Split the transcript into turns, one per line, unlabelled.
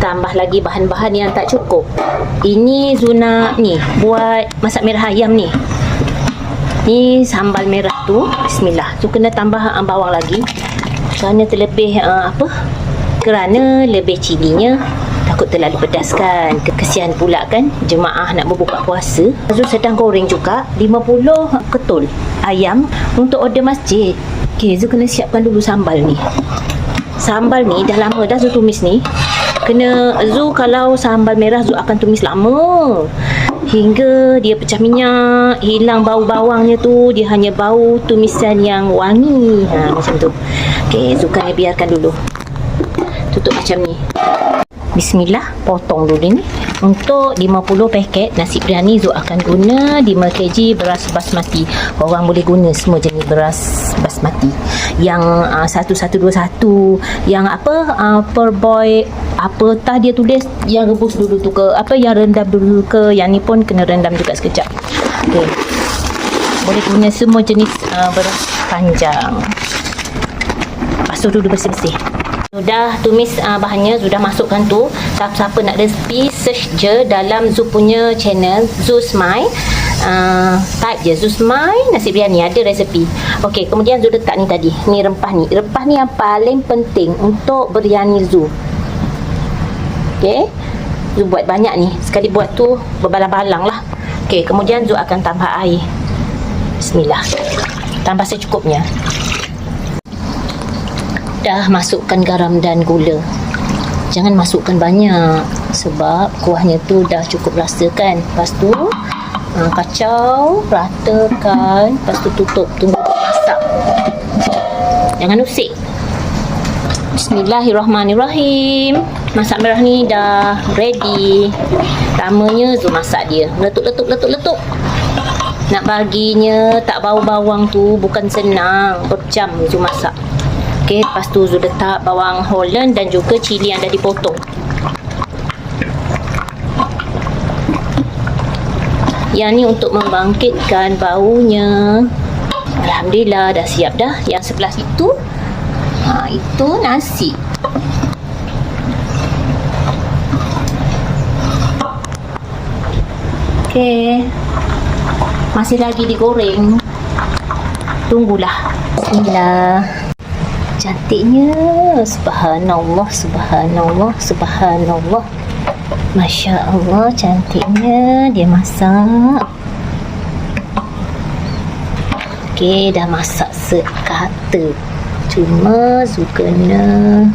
tambah lagi bahan-bahan yang tak cukup. Ini Zuna ni buat masak merah ayam ni. Ni sambal merah tu. Bismillah. Tu kena tambah uh, bawang lagi. Kerana terlebih uh, apa? Kerana lebih cilinya takut terlalu pedas kan. Kesian pula kan jemaah nak berbuka puasa. Zul sedang goreng juga 50 ketul ayam untuk order masjid. Okey, Zul kena siapkan dulu sambal ni. Sambal ni dah lama dah Zul tumis ni. Kena Zul kalau sambal merah Zul akan tumis lama. Hingga dia pecah minyak, hilang bau bawangnya tu, dia hanya bau tumisan yang wangi. Ha macam tu. Okey, Zul kena biarkan dulu. Tutup macam ni. Bismillah, potong dulu ni. Untuk 50 paket nasi biryani Zul akan guna 5 kg beras basmati. Orang boleh guna semua jenis beras basmati. Yang uh, 1121, yang apa uh, per boy apa tah dia tulis yang rebus dulu tu ke apa yang rendam dulu ke yang ni pun kena rendam juga sekejap. Okey. Boleh guna semua jenis uh, beras panjang. Basuh dulu bersih-bersih. Sudah tumis uh, bahannya, sudah masukkan tu. Siapa-siapa nak resipi, search je dalam Zu punya channel, Zu's My. Uh, type je Zu's My nasi biryani ada resepi. Okey, kemudian Zu letak ni tadi. Ni rempah ni. Rempah ni yang paling penting untuk biryani Zu. Okey. Zu buat banyak ni. Sekali buat tu berbalang-balang lah. Okey, kemudian Zu akan tambah air. Bismillah. Tambah secukupnya dah masukkan garam dan gula. Jangan masukkan banyak sebab kuahnya tu dah cukup rasa kan. Lepas tu uh, kacau ratakan lepas tu tutup tunggu masak. Jangan usik. Bismillahirrahmanirrahim. Masak merah ni dah ready. Pertamanya tu masak dia. Letup letup letup letup nak baginya tak bau bawang tu bukan senang. Berjam tu masak Okey, lepas tu Zul letak bawang holland dan juga cili yang dah dipotong. Yang ni untuk membangkitkan baunya. Alhamdulillah dah siap dah. Yang sebelah itu ha, itu nasi. Okey. Masih lagi digoreng. Tunggulah. Bismillah cantiknya. Subhanallah subhanallah subhanallah. Masya Allah cantiknya. Dia masak. Ok dah masak sekata. Cuma kena